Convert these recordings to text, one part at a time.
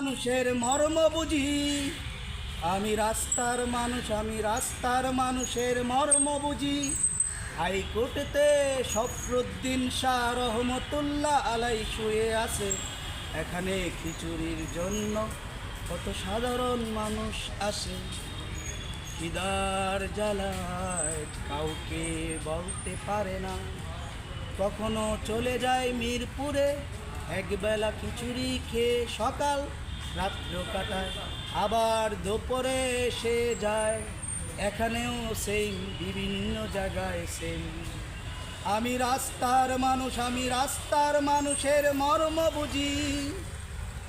মানুষের মর্ম বুঝি। আমি রাস্তার মানুষ, আমি রাস্তার মানুষের মর্ম বুঝি। হাইকোর্টেতে সফরুদ্দিন শাহ রহমতুল্লাহ আলাই শুয়ে আছে। এখানে খিচুড়ির জন্য কত সাধারণ মানুষ আসে। খিদার জ্বালায় কাউকে বলতে পারে না। কখনো চলে যায় মিরপুরে। একবেলা খিচুড়ি খেয়ে সকাল রাত্র কাটায় আবার দুপুরে এসে যায়। এখানেও সেম বিভিন্ন জায়গায় সেম আমি রাস্তার মানুষ, আমি রাস্তার মানুষের মর্ম বুঝি।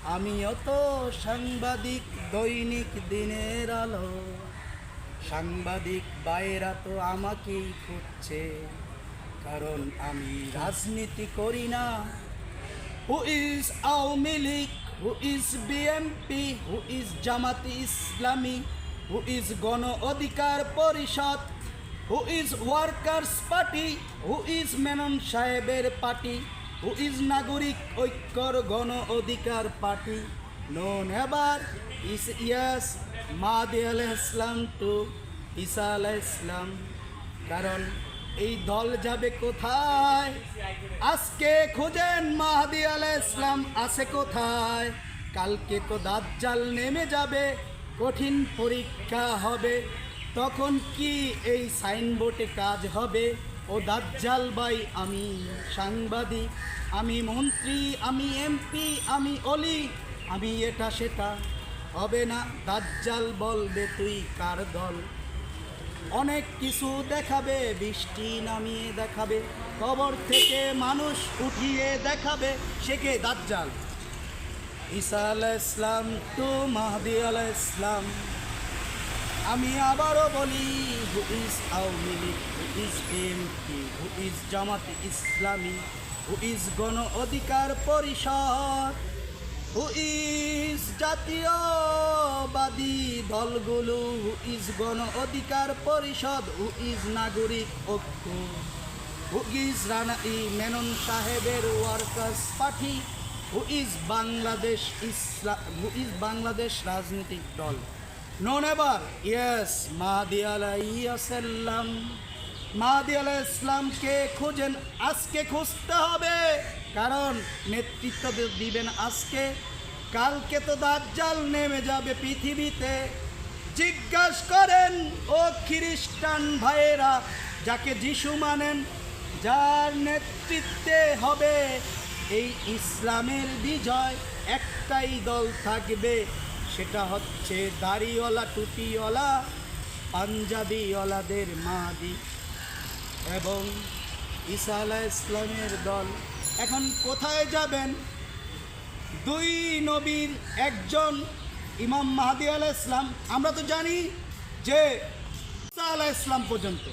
আমিও তো সাংবাদিক দৈনিক দিনের আলো। সাংবাদিক বাইরা তো আমাকেই খুঁজছে। কারণ আমি রাজনীতি করি না। Who is Awami League? Who is BNP who is Jamaat Islami who is Gono Odhikar Parishad who is Workers Party who is Menon সাহেবের party who is Nagorik ঐক্যর Gono Odhikar party no never ইস ইয়াস মাদি আলাহ ইসলাম two ঈসা আলাহ ইসলাম কারণ এই দল যাবে কোথায়? আজকে খুঁজেন মাহাদি আলাহ ইসলাম আছে কোথায়? কালকে তো দাজ্জাল নেমে যাবে, কঠিন পরীক্ষা হবে। তখন কি এই সাইনবোর্ডে কাজ হবে? ও দাজ্জাল ভাই, আমি সাংবাদিক, আমি মন্ত্রী, আমি এমপি, আমি অলি, আমি এটা, সেটা। হবে না, দাজ্জাল বলবে, তুই কার দল? অনেক কিছু দেখাবে, বৃষ্টি নামিয়ে দেখাবে, কবর থেকে মানুষ উঠিয়ে দেখাবে শেখে দাজ্জাল? ঈসা আলাহ ইসলাম টু মাহদি আলাহ ইসলাম আমি আবারও বলি who is Awami League who is MP who is Jamaat Islami who is গণ অধিকার পরিষদ হু ইজ জাতীয়বাদী দলগুলো is Gono Odhikar Parishad who is নাগরিক ঐক্য। হু রানা ই মেনন সাহেবের Workers Party who is Bangladesh Islam who is Bangladesh রাজনৈতিক দল। নন এবার ইয়েস মাহাদি আলাইসাল্লাম মাহাদি ইসলামকে খুঁজেন? আজকে খুঁজতে হবে। কারণ নেতৃত্ব দিবেন আজকে কালকে তো দাজ্জাল নেমে যাবে পৃথিবীতে। জিজ্ঞাস করেন, ও খ্রিস্টান ভাইয়েরা, যাকে যিশু মানেন, যার নেতৃত্বে হবে এই ইসলামের বিজয়? একটাই দল থাকবে, সেটা হচ্ছে দাড়িওয়ালা, টুপিওয়ালা, পাঞ্জাবিওয়ালাদের মা মাদি এবং ঈসা আলাহ ইসলামের দল। এখন কোথায় যাবেন? দুই নবীর একজন ইমাম মাহাদি আলাহ ইসলাম আমরা তো জানি যে আলাহ ইসলাম পর্যন্ত,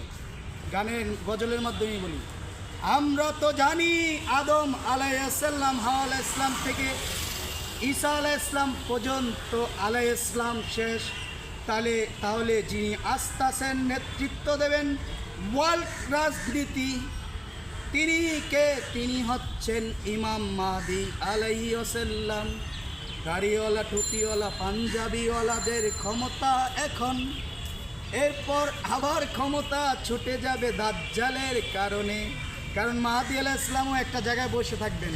গানের গজলের মাধ্যমে বলি। আমরা তো জানি আদম আলাইসাল্লাম হাওয়া আলাহ ইসলাম থেকে ঈসা আলাহ ইসলাম পর্যন্ত আলাহ ইসলাম শেষ। তাহলে তাহলে যিনি আস্তাসেন নেতৃত্ব দেবেন, ওয়ার্ল্ড রাজনীতি তিনি কে তিনি হচ্ছেন ইমাম মাদি আলাইসাল্লাম গাড়িওয়ালা টুপিওয়ালা, পাঞ্জাবিওয়ালাদের ক্ষমতা এখন। এরপর আবার ক্ষমতা ছুটে যাবে দাজ্জালের কারণে। কারণ মাহাদি আলাহ ইসলামও একটা জায়গায় বসে থাকবেন।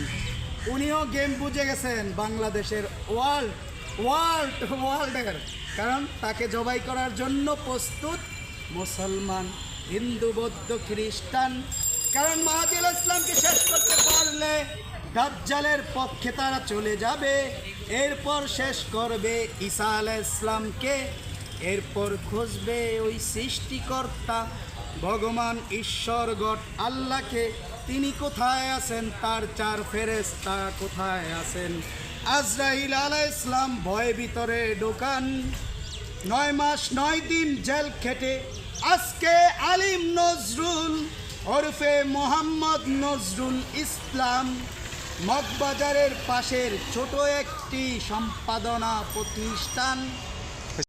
উনিও গেম বুঝে গেছেন বাংলাদেশের ওয়ার্ল্ড ওয়ার্ল্ড, ওয়ার্ল্ডের। কারণ তাকে জবাই করার জন্য প্রস্তুত মুসলমান, হিন্দু, বৌদ্ধ, খ্রিস্টান কারণ মাহাদি আলাহ ইসলামকে শেষ করতে পারলে দাজ্জালের পক্ষে তারা চলে যাবে। এরপর শেষ করবে ঈসা আলাহ ইসলামকে এরপর খুঁজবে ওই সৃষ্টিকর্তা, ভগবান ঈশ্বর গড আল্লাহকে। তিনি কোথায় আছেন? তার চার ফেরেস্তা কোথায় আছেন? আজরাইল আলাহ ইসলাম ভয় ভিতরে ঢোকান। নয় মাস, নয় দিন জেল খেটে। আজকে আলিম নজরুল ওরফে মোহাম্মদ নজরুল ইসলাম মগবাজারের পাশের ছোট একটি সম্পাদনা প্রতিষ্ঠান।